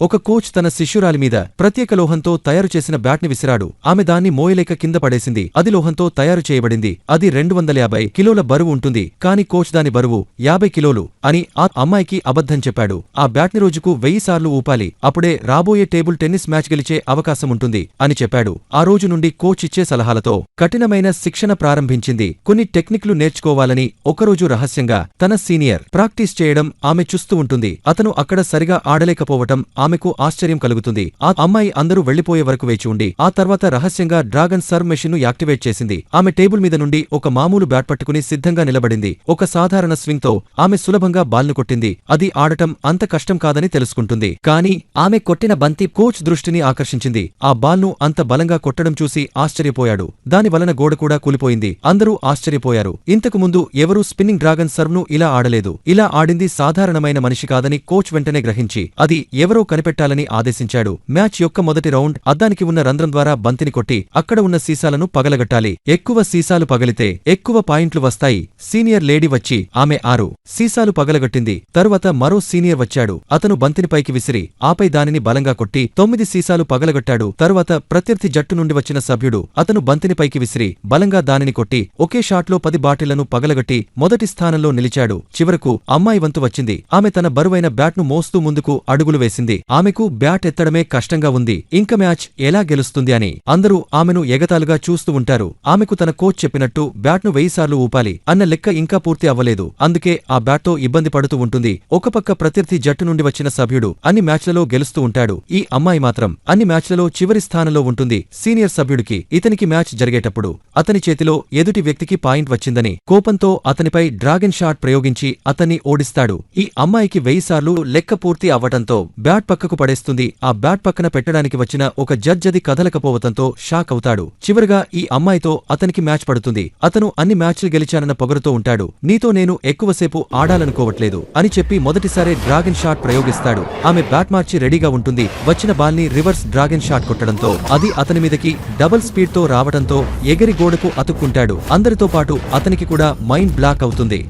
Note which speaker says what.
Speaker 1: ఒక కోచ్ తన శిష్యురాలి మీద ప్రత్యేక లోహంతో తయారు చేసిన బ్యాట్ని విసిరాడు. ఆమె దాన్ని మోయలేక కింద పడేసింది. అది లోహంతో తయారు చేయబడింది. అది రెండు వందల యాభై కిలోల బరువు ఉంటుంది. కాని కోచ్ దాని బరువు యాభై కిలోలు అని ఆ అమ్మాయికి అబద్ధం చెప్పాడు. ఆ బ్యాట్ని రోజుకు వెయ్యి సార్లు ఊపాలి. అప్పుడే రాబోయే టేబుల్ టెన్నిస్ మ్యాచ్ గెలిచే అవకాశం ఉంటుంది అని చెప్పాడు. ఆ రోజు నుండి కోచ్ ఇచ్చే సలహాలతో కఠినమైన శిక్షణ ప్రారంభించింది. కొన్ని టెక్నిక్లు నేర్చుకోవాలని ఒకరోజు రహస్యంగా తన సీనియర్ ప్రాక్టీస్ చేయడం ఆమె చూస్తూ ఉంటుంది. అతను అక్కడ సరిగా ఆడలేకపోవటం ఆమెకు ఆశ్చర్యం కలుగుతుంది. ఆ అమ్మాయి అందరూ వెళ్ళిపోయే వరకు వేచి ఉండి ఆ తర్వాత రహస్యంగా డ్రాగన్ సర్వ్ మెషిన్ను యాక్టివేట్ చేసింది. ఆమె టేబుల్ మీద నుండి ఒక మామూలు బ్యాట్ పట్టుకుని సిద్ధంగా నిలబడింది. ఒక సాధారణ స్వింగ్తో ఆమె సులభంగా బాల్ను కొట్టింది. అది ఆడటం అంత కష్టం కాదని తెలుసుకుంటుంది. కానీ ఆమె కొట్టిన బంతి కోచ్ దృష్టిని ఆకర్షించింది. ఆ బాల్ను అంత బలంగా కొట్టడం చూసి ఆశ్చర్యపోయాడు. దాని వలన గోడ కూడా కూలిపోయింది. అందరూ ఆశ్చర్యపోయారు. ఇంతకు ముందు ఎవరూ స్పిన్నింగ్ డ్రాగన్ సర్వ్ను ఇలా ఆడలేదు. ఇలా ఆడింది సాధారణమైన మనిషి కాదని కోచ్ వెంటనే గ్రహించి అది ఎవరో కనిపెట్టాలని ఆదేశించాడు. మ్యాచ్ యొక్క మొదటి రౌండ్ అద్దానికి ఉన్న రంధ్రం ద్వారా బంతిని కొట్టి అక్కడ ఉన్న సీసాలను పగలగట్టాలి. ఎక్కువ సీసాలు పగిలితే ఎక్కువ పాయింట్లు వస్తాయి. సీనియర్ లేడీ వచ్చి ఆమె ఆరు. సీసాలు పగలగట్టింది. తరువాత మరో సీనియర్ వచ్చాడు. అతను బంతిని పైకి విసిరి ఆపై దానిని బలంగా కొట్టి తొమ్మిది సీసాలు పగలగొట్టాడు. తరువాత ప్రత్యర్థి జట్టు నుండి వచ్చిన సభ్యుడు అతను బంతిని పైకి విసిరి బలంగా దానిని కొట్టి ఒకే షాట్లో పది బాటిళ్ళను పగలగట్టి మొదటి స్థానంలో నిలిచాడు. చివరకు అమ్మాయి వంతు వచ్చింది. ఆమె తన బరువైన బ్యాట్ను మోస్తూ ముందుకు అడుగులు వేసింది. ఆమెకు బ్యాట్ ఎత్తడమే కష్టంగా ఉంది. ఇంక మ్యాచ్ ఎలా గెలుస్తుంది అని అందరూ ఆమెను ఎగతాలుగా చూస్తూ ఉంటారు. ఆమెకు తన కోచ్ చెప్పినట్టు బ్యాట్ను వెయ్యిసార్లు ఊపాలి అన్న లెక్క ఇంకా పూర్తి అవ్వలేదు. అందుకే ఆ బ్యాట్తో ఇబ్బంది పడుతూ ఉంటుంది. ఒక పక్క ప్రత్యర్థి జట్టు నుండి వచ్చిన సభ్యుడు అన్ని మ్యాచ్లలో గెలుస్తూ ఉంటాడు. ఈ అమ్మాయి మాత్రం అన్ని మ్యాచ్లలో చివరి స్థానంలో ఉంటుంది సీనియర్ సభ్యుడికి. ఇతనికి మ్యాచ్ జరిగేటప్పుడు అతని చేతిలో ఎదుటి వ్యక్తికి పాయింట్ వచ్చిందని కోపంతో అతనిపై డ్రాగన్ షాట్ ప్రయోగించి అతన్ని ఓడిస్తాడు. ఈ అమ్మాయికి వెయ్యిసార్లు లెక్క పూర్తి అవ్వటంతో బ్యాట్ పక్కకు పడేస్తుంది. ఆ బ్యాట్ పక్కన పెట్టడానికి వచ్చిన ఒక జడ్జ్ అది కదలకపోవటంతో షాక్ అవుతాడు. చివరగా ఈ అమ్మాయితో అతనికి మ్యాచ్ పడుతుంది. అతను అన్ని మ్యాచ్లు గెలిచానన్న పొగరుతో ఉంటాడు. నీతో నేను ఎక్కువసేపు ఆడాలనుకోవట్లేదు అని చెప్పి మొదటిసారే డ్రాగన్ షాట్ ప్రయోగిస్తాడు. ఆమె బ్యాట్ మార్చి రెడీగా ఉంటుంది. వచ్చిన బాల్ని రివర్స్ డ్రాగన్ షాట్ కొట్టడంతో అది అతని మీదకి డబుల్ స్పీడ్తో రావడంతో ఎగిరి గోడకు అతుక్కుంటాడు. అందరితో పాటు అతనికి కూడా మైండ్ బ్లాక్ అవుతుంది.